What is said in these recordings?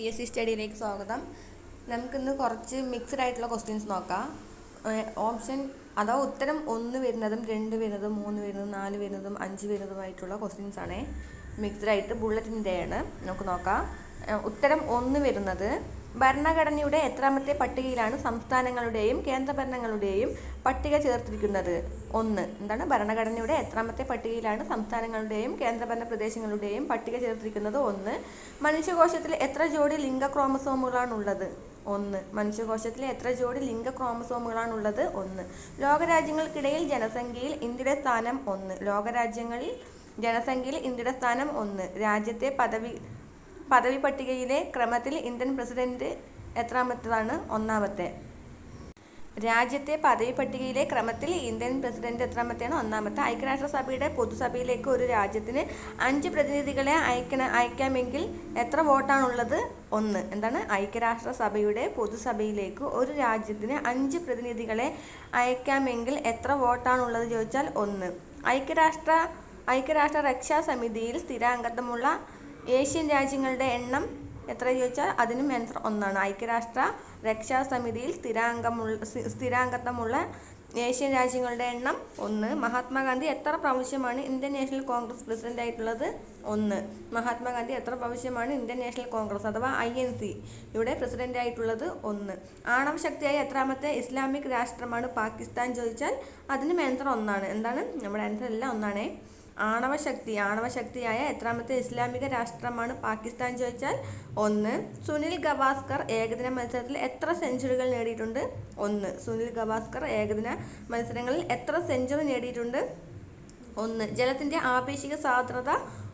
P S C സ്റ്റഡിയിലേക്ക് സ്വാഗതം. നമുക്കിന്ന് കുറച്ച് മിക്സ്ഡ് ആയിട്ടുള്ള ക്വസ്റ്റ്യൻസ് നോക്കാം. ഓപ്ഷൻ അഥവാ ഉത്തരം ഒന്ന് വരുന്നതും രണ്ട് വരുന്നതും മൂന്ന് വരുന്നതും നാല് വരുന്നതും അഞ്ച് വരുന്നതുമായിട്ടുള്ള ക്വസ്റ്റ്യൻസ് ആണ് മിക്സ്ഡ് ആയിട്ട് ബുള്ളറ്റിന്റെയാണ് നമുക്ക് നോക്കാം. ഉത്തരം ഒന്ന് വരുന്നത് ഭരണഘടനയുടെ എത്രാമത്തെ പട്ടികയിലാണ് സംസ്ഥാനങ്ങളുടെയും കേന്ദ്രഭരണങ്ങളുടെയും പട്ടിക ചേർത്തിരിക്കുന്നത്. ഒന്ന് എന്താണ്? ഭരണഘടനയുടെ എത്രാമത്തെ പട്ടികയിലാണ് സംസ്ഥാനങ്ങളുടെയും കേന്ദ്രഭരണ പ്രദേശങ്ങളുടെയും പട്ടിക ചേർത്തിരിക്കുന്നത്. ഒന്ന് മനുഷ്യകോശത്തിൽ എത്ര ജോഡി ലിംഗ ക്രോമസോമുകളാണുള്ളത്? ഒന്ന് മനുഷ്യകോശത്തിലെ എത്ര ജോഡി ലിംഗ ക്രോമസോമുകളാണുള്ളത്? ഒന്ന് ലോകരാജ്യങ്ങൾക്കിടയിൽ ജനസംഖ്യയിൽ ഇന്ത്യയുടെ സ്ഥാനം ഒന്ന് ലോകരാജ്യങ്ങളിൽ ജനസംഖ്യയിൽ ഇന്ത്യയുടെ സ്ഥാനം ഒന്ന് രാജ്യത്തെ പദവി പദവി പട്ടികയിലെ ക്രമത്തിൽ ഇന്ത്യൻ പ്രസിഡന്റ് എത്രാമത്തതാണ്? ഒന്നാമത്തെ. രാജ്യത്തെ പദവി പട്ടികയിലെ ക്രമത്തിൽ ഇന്ത്യൻ പ്രസിഡന്റ് എത്രാമത്തെയാണ്? ഒന്നാമത്തെ. ഐക്യരാഷ്ട്രസഭയുടെ പൊതുസഭയിലേക്ക് ഒരു രാജ്യത്തിന് അഞ്ച് പ്രതിനിധികളെ അയക്കണ അയക്കാമെങ്കിൽ എത്ര വോട്ടാണുള്ളത്? ഒന്ന്. എന്താണ്? ഐക്യരാഷ്ട്രസഭയുടെ പൊതുസഭയിലേക്ക് ഒരു രാജ്യത്തിന് അഞ്ച് പ്രതിനിധികളെ അയക്കാമെങ്കിൽ എത്ര വോട്ടാണുള്ളത് ചോദിച്ചാൽ ഒന്ന്. ഐക്യരാഷ്ട്ര ഐക്യരാഷ്ട്ര രക്ഷാ സമിതിയിൽ സ്ഥിരാംഗത്വമുള്ള ഏഷ്യൻ രാജ്യങ്ങളുടെ എണ്ണം എത്ര ചോദിച്ചാൽ അതിനും ആൻസർ ഒന്നാണ്. ഐക്യരാഷ്ട്ര രക്ഷാ സമിതിയിൽ സ്ഥിരാംഗമുള്ള സ്ഥിരാംഗത്വമുള്ള ഏഷ്യൻ രാജ്യങ്ങളുടെ എണ്ണം ഒന്ന്. മഹാത്മാഗാന്ധി എത്ര പ്രാവശ്യമാണ് ഇന്ത്യൻ നാഷണൽ കോൺഗ്രസ് പ്രസിഡന്റ് ആയിട്ടുള്ളത്? ഒന്ന്. മഹാത്മാഗാന്ധി എത്ര പ്രാവശ്യമാണ് ഇന്ത്യൻ നാഷണൽ കോൺഗ്രസ് അഥവാ ഐ എൻ സി ഇവിടെ പ്രസിഡന്റ് ആയിട്ടുള്ളത്? ഒന്ന്. ആണവ ശക്തിയായി എത്രാമത്തെ ഇസ്ലാമിക് രാഷ്ട്രമാണ് പാകിസ്ഥാൻ ചോദിച്ചാൽ അതിനും ആൻസർ ഒന്നാണ്. എന്താണ്? നമ്മുടെ ആൻസർ എല്ലാം ഒന്നാണേ. ആണവശക്തി ആണവശക്തിയായ എത്രാമത്തെ ഇസ്ലാമിക രാഷ്ട്രമാണ് പാകിസ്ഥാൻ ചോദിച്ചാൽ ഒന്ന്. സുനിൽ ഗവാസ്കർ ഏകദിന മത്സരത്തിൽ എത്ര സെഞ്ചുറികൾ നേടിയിട്ടുണ്ട്? ഒന്ന്. സുനിൽ ഗവാസ്കർ ഏകദിന മത്സരങ്ങളിൽ എത്ര സെഞ്ചുറി നേടിയിട്ടുണ്ട്? ഒന്ന്. ജലത്തിന്റെ ആപേക്ഷിക സാന്ദ്രത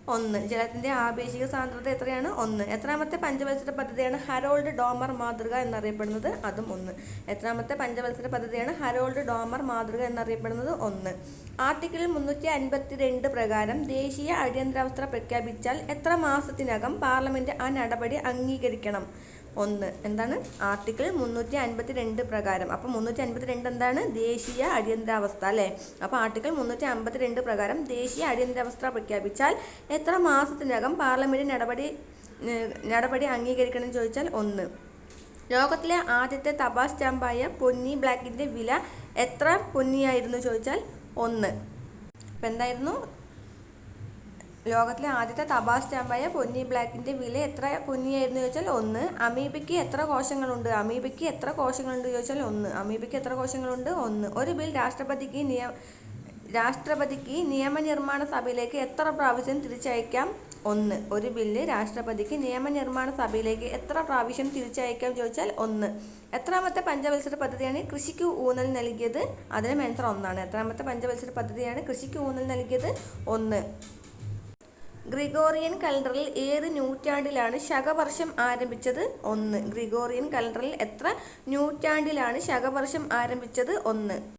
ഒന്ന്. ജലത്തിന്റെ ആപേക്ഷിക സാന്ദ്രത എത്രയാണ്? ഒന്ന്. എത്രാമത്തെ പഞ്ചവത്സര പദ്ധതിയാണ് ഹരോൾഡ് ഡോമർ മാതൃക എന്നറിയപ്പെടുന്നത്? അതും ഒന്ന്. എത്രാമത്തെ പഞ്ചവത്സര പദ്ധതിയാണ് ഹരോൾഡ് ഡോമർ മാതൃക എന്നറിയപ്പെടുന്നത്? ഒന്ന്. ആർട്ടിക്കിൾ മുന്നൂറ്റി അൻപത്തി രണ്ട് പ്രകാരം ദേശീയ അടിയന്തരാവസ്ഥ പ്രഖ്യാപിച്ചാൽ എത്ര മാസത്തിനകം പാർലമെന്റ് ആ നടപടി അംഗീകരിക്കണം? ഒന്ന്. എന്താണ്? ആർട്ടിക്കിൾ മുന്നൂറ്റി അൻപത്തി രണ്ട് പ്രകാരം. അപ്പോൾ മുന്നൂറ്റി അൻപത്തി രണ്ട് എന്താണ്? ദേശീയ അടിയന്തരാവസ്ഥ അല്ലേ? അപ്പോൾ ആർട്ടിക്കിൾ മുന്നൂറ്റി അമ്പത്തി രണ്ട് പ്രകാരം ദേശീയ അടിയന്തരാവസ്ഥ പ്രഖ്യാപിച്ചാൽ എത്ര മാസത്തിനകം പാർലമെന്റ് നടപടി നടപടി അംഗീകരിക്കണം ചോദിച്ചാൽ ഒന്ന്. ലോകത്തിലെ ആദ്യത്തെ തപാൽ സ്റ്റാമ്പായ പൊന്നി ബ്ലാക്കിന്റെ വില എത്ര പൊന്നിയായിരുന്നു ചോദിച്ചാൽ ഒന്ന്. അപ്പം എന്തായിരുന്നു? ലോകത്തിലെ ആദ്യത്തെ തപാൽ സ്റ്റാമ്പായ പൊന്നി ബ്ലാക്കിന്റെ വില എത്ര പൊന്നിയായിരുന്നു ചോദിച്ചാൽ ഒന്ന്. അമീബയ്ക്ക് എത്ര കോശങ്ങളുണ്ട്? അമീബയ്ക്ക് എത്ര കോശങ്ങളുണ്ട് ചോദിച്ചാൽ ഒന്ന്. അമീബയ്ക്ക് എത്ര കോശങ്ങളുണ്ട്? ഒന്ന്. ഒരു ബിൽ രാഷ്ട്രപതിക്ക് നിയ രാഷ്ട്രപതിക്ക് നിയമനിർമ്മാണ സഭയിലേക്ക് എത്ര പ്രാവശ്യം തിരിച്ചയക്കാം? ഒന്ന്. ഒരു ബില്ല് രാഷ്ട്രപതിക്ക് നിയമനിർമ്മാണ സഭയിലേക്ക് എത്ര പ്രാവശ്യം തിരിച്ചയക്കാം ചോദിച്ചാൽ ഒന്ന്. എത്രാമത്തെ പഞ്ചവത്സര പദ്ധതിയാണ് കൃഷിക്ക് ഊന്നൽ നൽകിയത്? അതിന് മെൻസർ ഒന്നാണ്. എത്രാമത്തെ പഞ്ചവത്സര പദ്ധതിയാണ് കൃഷിക്ക് ഊന്നൽ നൽകിയത്? ഒന്ന്. ഗ്രിഗോറിയൻ കലണ്ടറിൽ ഏത് നൂറ്റാണ്ടിലാണ് ശകവർഷം ആരംഭിച്ചത്? ഒന്ന്. ഗ്രിഗോറിയൻ കലണ്ടറിൽ എത്ര നൂറ്റാണ്ടിലാണ് ശകവർഷം ആരംഭിച്ചത്? ഒന്ന്.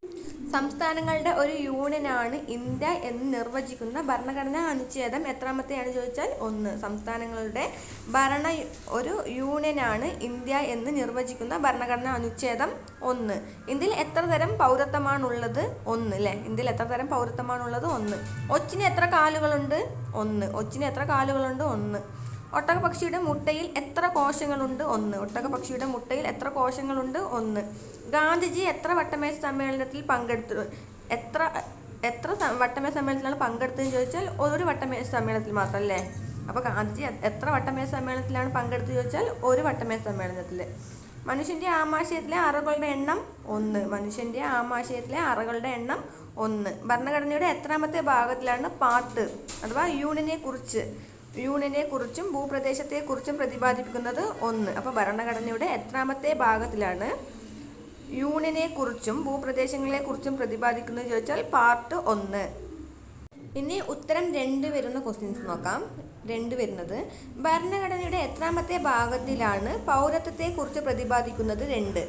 സംസ്ഥാനങ്ങളുടെ ഒരു യൂണിയനാണ് ഇന്ത്യ എന്ന് നിർവചിക്കുന്ന ഭരണഘടനാ അനുച്ഛേദം എത്രാമത്തെയാണ് ചോദിച്ചാൽ ഒന്ന്. സംസ്ഥാനങ്ങളുടെ ഭരണ ഒരു യൂണിയനാണ് ഇന്ത്യ എന്ന് നിർവചിക്കുന്ന ഭരണഘടനാ അനുച്ഛേദം ഒന്ന്. ഇന്ത്യയിൽ എത്ര തരം പൗരത്വമാണുള്ളത്? ഒന്ന് അല്ലേ ഇന്ത്യയിൽ എത്ര തരം പൗരത്വമാണുള്ളത്? ഒന്ന്. ഒച്ചിന് എത്ര കാലുകളുണ്ട്? ഒന്ന്. ഒച്ചിന് എത്ര കാലുകളുണ്ട്? ഒന്ന്. ഒട്ടകപക്ഷിയുടെ മുട്ടയിൽ എത്ര കോശങ്ങളുണ്ട്? ഒന്ന്. ഒട്ടകപക്ഷിയുടെ മുട്ടയിൽ എത്ര കോശങ്ങളുണ്ട്? ഒന്ന്. ഗാന്ധിജി എത്ര വട്ടമേശ സമ്മേളനത്തിൽ പങ്കെടുത്തു? എത്ര എത്ര വട്ടമേ വട്ടമേശ സമ്മേളനത്തിലാണ് പങ്കെടുത്തതെന്ന് ചോദിച്ചാൽ ഒരു വട്ടമേശ സമ്മേളനത്തിൽ മാത്രം അല്ലേ അപ്പോൾ ഗാന്ധിജി എത്ര വട്ടമേശ സമ്മേളനത്തിലാണ് പങ്കെടുത്തത് ചോദിച്ചാൽ ഒരു വട്ടമേശ സമ്മേളനത്തിൽ. മനുഷ്യന്റെ ആമാശയത്തിലെ അറകളുടെ എണ്ണം ഒന്ന്. മനുഷ്യന്റെ ആമാശയത്തിലെ അറകളുടെ എണ്ണം ഒന്ന്. ഭരണഘടനയുടെ എത്രാമത്തെ ഭാഗത്തിലാണ് പാട്ട് അഥവാ യൂണിയനെ കുറിച്ച്. യൂണിയനെ കുറിച്ചും ഭൂപ്രദേശത്തെ കുറിച്ചും പ്രതിപാദിപ്പിക്കുന്നത് ഒന്ന്. അപ്പോൾ ഭരണഘടനയുടെ എത്രാമത്തെ ഭാഗത്തിലാണ് യൂണിയനെ കുറിച്ചും ഭൂപ്രദേശങ്ങളെ കുറിച്ചും പ്രതിപാദിക്കുന്നത് ചോദിച്ചാൽ പാർട്ട് ഒന്ന്. ഇനി ഉത്തരം രണ്ട് വരുന്ന ക്വസ്റ്റ്യൻസ് നോക്കാം. രണ്ട് വരുന്നത്. ഭരണഘടനയുടെ എത്രാമത്തെ ഭാഗത്തിലാണ് പൗരത്വത്തെക്കുറിച്ച് പ്രതിപാദിക്കുന്നത് രണ്ട്.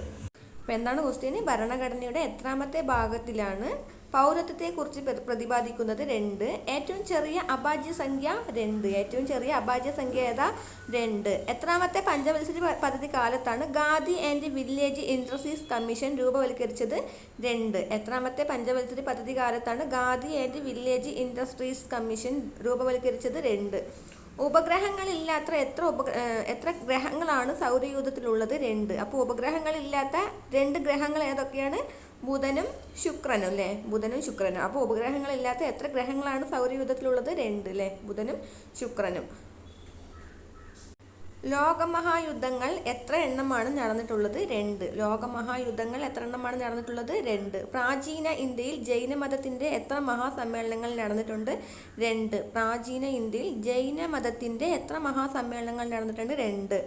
അപ്പോൾ എന്താണ് ക്വസ്റ്റ്യൻ ഭരണഘടനയുടെ എത്രാമത്തെ ഭാഗത്തിലാണ് പൗരത്വത്തെക്കുറിച്ച് പ്രതിപാദിക്കുന്നത് രണ്ട്. ഏറ്റവും ചെറിയ അഭാജ്യ സംഖ്യ രണ്ട്. ഏറ്റവും ചെറിയ അഭാജ്യ സംഖ്യ ഏതാ? രണ്ട്. എത്രാമത്തെ പഞ്ചവത്സരി പദ്ധതി കാലത്താണ് Khadi and village industries commission രൂപവൽക്കരിച്ചത് രണ്ട്. എത്രാമത്തെ പഞ്ചവത്സരി പദ്ധതി കാലത്താണ് Khadi and village industries commission രൂപവൽക്കരിച്ചത് രണ്ട്. ഉപഗ്രഹങ്ങളില്ലാത്ത എത്ര ഉപ എത്ര ഗ്രഹങ്ങളാണ് സൗരയൂഥത്തിലുള്ളത്? രണ്ട്. അപ്പോൾ ഉപഗ്രഹങ്ങളില്ലാത്ത രണ്ട് ഗ്രഹങ്ങൾ ഏതൊക്കെയാണ്? ബുധനും ശുക്രനും അല്ലേ ബുധനും ശുക്രനും. അപ്പോൾ ഉപഗ്രഹങ്ങളില്ലാത്ത എത്ര ഗ്രഹങ്ങളാണ് സൗരയൂഥത്തിലുള്ളത്? രണ്ട് അല്ലേ ബുധനും ശുക്രനും. ലോകമഹായുദ്ധങ്ങൾ എത്ര എണ്ണമാണ് നടന്നിട്ടുള്ളത്? രണ്ട്. ലോകമഹായുദ്ധങ്ങൾ എത്ര എണ്ണമാണ് നടന്നിട്ടുള്ളത്? രണ്ട്. പ്രാചീന ഇന്ത്യയിൽ ജൈനമതത്തിന്റെ എത്ര മഹാസമ്മേളനങ്ങൾ നടന്നിട്ടുണ്ട്? രണ്ട്. പ്രാചീന ഇന്ത്യയിൽ ജൈനമതത്തിന്റെ എത്ര മഹാസമ്മേളനങ്ങൾ നടന്നിട്ടുണ്ട്? രണ്ട്.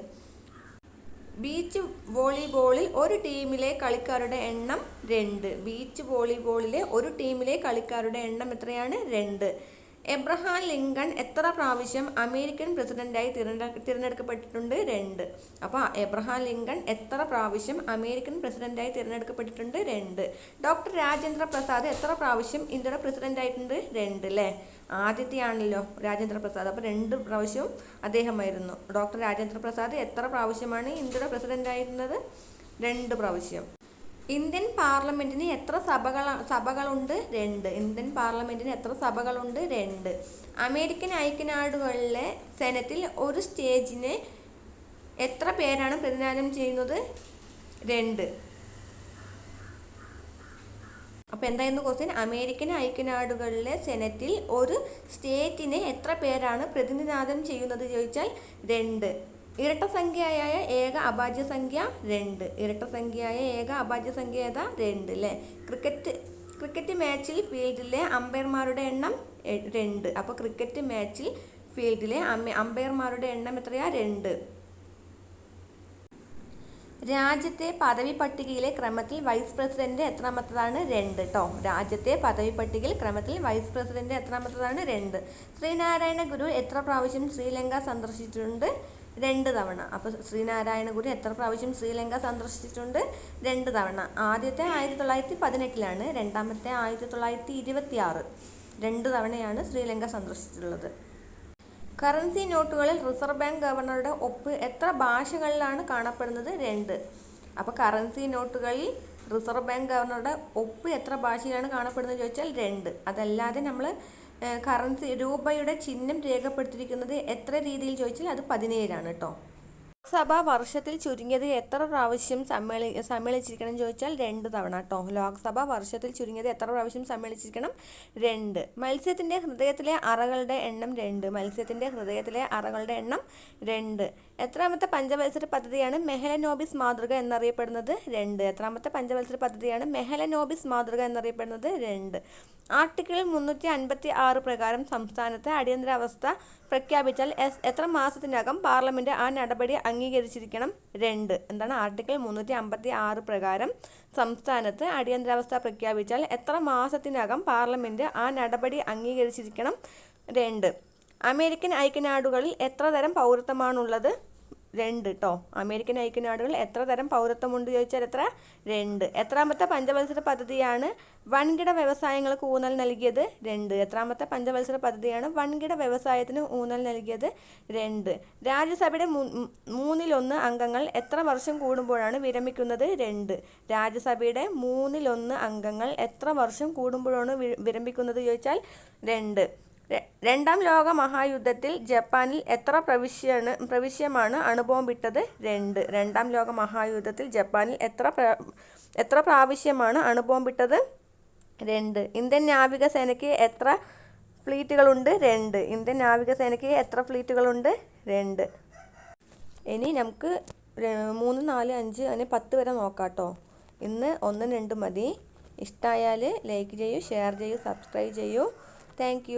ബീച്ച് വോളിബോളിൽ ഒരു ടീമിലെ കളിക്കാരുടെ എണ്ണം രണ്ട്. ബീച്ച് വോളിബോളിലെ ഒരു ടീമിലെ കളിക്കാരുടെ എണ്ണം എത്രയാണ്? രണ്ട്. എബ്രഹാം ലിങ്കൺ എത്ര പ്രാവശ്യം അമേരിക്കൻ പ്രസിഡന്റായി തിരഞ്ഞെടു തിരഞ്ഞെടുക്കപ്പെട്ടിട്ടുണ്ട്? രണ്ട്. അപ്പോൾ എബ്രഹാം ലിങ്കൺ എത്ര പ്രാവശ്യം അമേരിക്കൻ പ്രസിഡന്റായി തിരഞ്ഞെടുക്കപ്പെട്ടിട്ടുണ്ട്? രണ്ട്. ഡോക്ടർ രാജേന്ദ്ര പ്രസാദ് എത്ര പ്രാവശ്യം ഇന്ത്യയുടെ പ്രസിഡന്റായിട്ടുണ്ട്? രണ്ട് അല്ലേ? ആദ്യത്തെയാണല്ലോ രാജേന്ദ്ര പ്രസാദ് അപ്പോൾ രണ്ട് പ്രാവശ്യവും അദ്ദേഹമായിരുന്നു. ഡോക്ടർ രാജേന്ദ്ര പ്രസാദ് എത്ര പ്രാവശ്യമാണ് ഇന്ത്യയുടെ പ്രസിഡന്റ് ആയിരുന്നത്? രണ്ട് പ്രാവശ്യം. ഇന്ത്യൻ പാർലമെന്റിന് എത്ര സഭകൾ സഭകളുണ്ട്? രണ്ട്. ഇന്ത്യൻ പാർലമെന്റിന് എത്ര സഭകളുണ്ട്? രണ്ട്. അമേരിക്കൻ ഐക്യനാടുകളിലെ സെനറ്റിൽ ഒരു സ്റ്റേജിനെ എത്ര പേരാണ് പ്രതിനിധാനം ചെയ്യുന്നത്? രണ്ട്. അപ്പോൾ എന്തായിരുന്നു ക്വസ്റ്റ്യൻ അമേരിക്കൻ ഐക്യനാടുകളിലെ സെനറ്റിൽ ഒരു സ്റ്റേറ്റിനെ എത്ര പേരാണ് പ്രതിനിധാനം ചെയ്യുന്നത് ചോദിച്ചാൽ രണ്ട്. ഇരട്ട സംഖ്യയായ ഏക അഭാജ്യ സംഖ്യ രണ്ട്. ഇരട്ട സംഖ്യയായ ഏക അഭാജ്യ സംഖ്യ ഏതാ? രണ്ട് അല്ലേ ക്രിക്കറ്റ് ക്രിക്കറ്റ് മാച്ചിൽ ഫീൽഡിലെ അമ്പയർമാരുടെ എണ്ണം രണ്ട്. അപ്പോൾ ക്രിക്കറ്റ് മാച്ചിൽ ഫീൽഡിലെ അമ്പയർമാരുടെ എണ്ണം എത്രയാ? രണ്ട്. രാജ്യത്തെ പദവി പട്ടികയിലെ ക്രമത്തിൽ വൈസ് പ്രസിഡന്റ് എത്രാമത്തതാണ് രണ്ട് കേട്ടോ രാജ്യത്തെ പദവി പട്ടികയിൽ ക്രമത്തിൽ വൈസ് പ്രസിഡന്റ് എത്രാമത്തതാണ് രണ്ട്. ശ്രീനാരായണ ഗുരു എത്ര പ്രാവശ്യം ശ്രീലങ്ക സന്ദർശിച്ചിട്ടുണ്ട്? രണ്ട് തവണ. അപ്പോൾ ശ്രീനാരായണ ഗുരു എത്ര പ്രാവശ്യം ശ്രീലങ്ക സന്ദർശിച്ചിട്ടുണ്ട്? രണ്ട് തവണ. ആദ്യത്തെ ആയിരത്തി തൊള്ളായിരത്തി പതിനെട്ടിലാണ് രണ്ടാമത്തെ ആയിരത്തി തൊള്ളായിരത്തി ഇരുപത്തി ആറ് രണ്ട് തവണയാണ് ശ്രീലങ്ക സന്ദർശിച്ചിട്ടുള്ളത്. കറൻസി നോട്ടുകളിൽ റിസർവ് ബാങ്ക് ഗവർണറുടെ ഒപ്പ് എത്ര ഭാഷകളിലാണ് കാണപ്പെടുന്നത്? രണ്ട്. അപ്പോൾ കറൻസി നോട്ടുകളിൽ റിസർവ് ബാങ്ക് ഗവർണറുടെ ഒപ്പ് എത്ര ഭാഷയിലാണ് കാണപ്പെടുന്നത് ചോദിച്ചാൽ രണ്ട്. അതല്ലാതെ നമ്മൾ കറൻസി രൂപയുടെ ചിഹ്നം രേഖപ്പെടുത്തിയിരിക്കുന്നത് എത്ര രീതിയിൽ ചോദിച്ചാൽ അത് പതിനേഴാണ് കേട്ടോ ലോക്സഭ വർഷത്തിൽ ചുരുങ്ങിയത് എത്ര പ്രാവശ്യം സമ്മേളി സമ്മേളിച്ചിരിക്കണം ചോദിച്ചാൽ രണ്ട് തവണ കേട്ടോ ലോക്സഭ വർഷത്തിൽ ചുരുങ്ങിയത് എത്ര പ്രാവശ്യം സമ്മേളിച്ചിരിക്കണം? രണ്ട്. മത്സ്യത്തിന്റെ ഹൃദയത്തിലെ അറകളുടെ എണ്ണം രണ്ട്. മത്സ്യത്തിന്റെ ഹൃദയത്തിലെ അറകളുടെ എണ്ണം രണ്ട്. എത്രാമത്തെ പഞ്ചവത്സര പദ്ധതിയാണ് മെഹലനോബിസ് മാതൃക എന്നറിയപ്പെടുന്നത് രണ്ട്. എത്രാമത്തെ പഞ്ചവത്സര പദ്ധതിയാണ് മെഹലനോബിസ് മാതൃക എന്നറിയപ്പെടുന്നത് രണ്ട്. ആർട്ടിക്കിൾ മുന്നൂറ്റി അൻപത്തി ആറ് പ്രകാരം സംസ്ഥാനത്ത് അടിയന്തരാവസ്ഥ പ്രഖ്യാപിച്ചാൽ എസ് എത്ര മാസത്തിനകം പാർലമെന്റ് ആ നടപടി അംഗീകരിച്ചിരിക്കണം? രണ്ട്. എന്താണ് ആർട്ടിക്കിൾ മുന്നൂറ്റി അമ്പത്തി ആറ് പ്രകാരം സംസ്ഥാനത്ത് അടിയന്തരാവസ്ഥ പ്രഖ്യാപിച്ചാൽ എത്ര മാസത്തിനകം പാർലമെന്റ് ആ നടപടി അംഗീകരിച്ചിരിക്കണം? രണ്ട്. അമേരിക്കൻ ഐക്യനാടുകളിൽ എത്ര തരം പൗരത്വമാണുള്ളത്? രണ്ട് കേട്ടോ അമേരിക്കൻ ഐക്യനാടുകളിൽ എത്ര തരം പൗരത്വമുണ്ട് ചോദിച്ചാൽ എത്ര? രണ്ട്. എത്രാമത്തെ പഞ്ചവത്സര പദ്ധതിയാണ് വൻകിട വ്യവസായങ്ങൾക്ക് ഊന്നൽ നൽകിയത്? രണ്ട്. എത്രാമത്തെ പഞ്ചവത്സര പദ്ധതിയാണ് വൻകിട വ്യവസായത്തിന് ഊന്നൽ നൽകിയത്? രണ്ട്. രാജ്യസഭയുടെ മൂന്നിലൊന്ന് അംഗങ്ങൾ എത്ര വർഷം കൂടുമ്പോഴാണ് വിരമിക്കുന്നത്? രണ്ട്. രാജ്യസഭയുടെ മൂന്നിലൊന്ന് അംഗങ്ങൾ എത്ര വർഷം കൂടുമ്പോഴാണ് വിരമിക്കുന്നത് ചോദിച്ചാൽ രണ്ട്. രണ്ടാം ലോക മഹായുദ്ധത്തിൽ ജപ്പാനിൽ എത്ര പ്രവിശ്യാണ് പ്രവിശ്യമാണ് അണുബോംബിട്ടത്? രണ്ട്. രണ്ടാം ലോക മഹായുദ്ധത്തിൽ ജപ്പാനിൽ എത്ര എത്ര പ്രാവശ്യമാണ് അണുബോംബിട്ടത്? രണ്ട്. ഇന്ത്യൻ നാവികസേനയ്ക്ക് എത്ര ഫ്ലീറ്റുകളുണ്ട്? രണ്ട്. ഇന്ത്യൻ നാവികസേനയ്ക്ക് എത്ര ഫ്ലീറ്റുകളുണ്ട്? രണ്ട്. ഇനി നമുക്ക് മൂന്ന് നാല് അഞ്ച് അങ്ങനെ പത്ത് വരെ നോക്കാം കേട്ടോ ഇന്ന് ഒന്ന് രണ്ട് മതി. ഇഷ്ടമായാൽ ലൈക്ക് ചെയ്യൂ ഷെയർ ചെയ്യൂ സബ്സ്ക്രൈബ് ചെയ്യൂ. താങ്ക്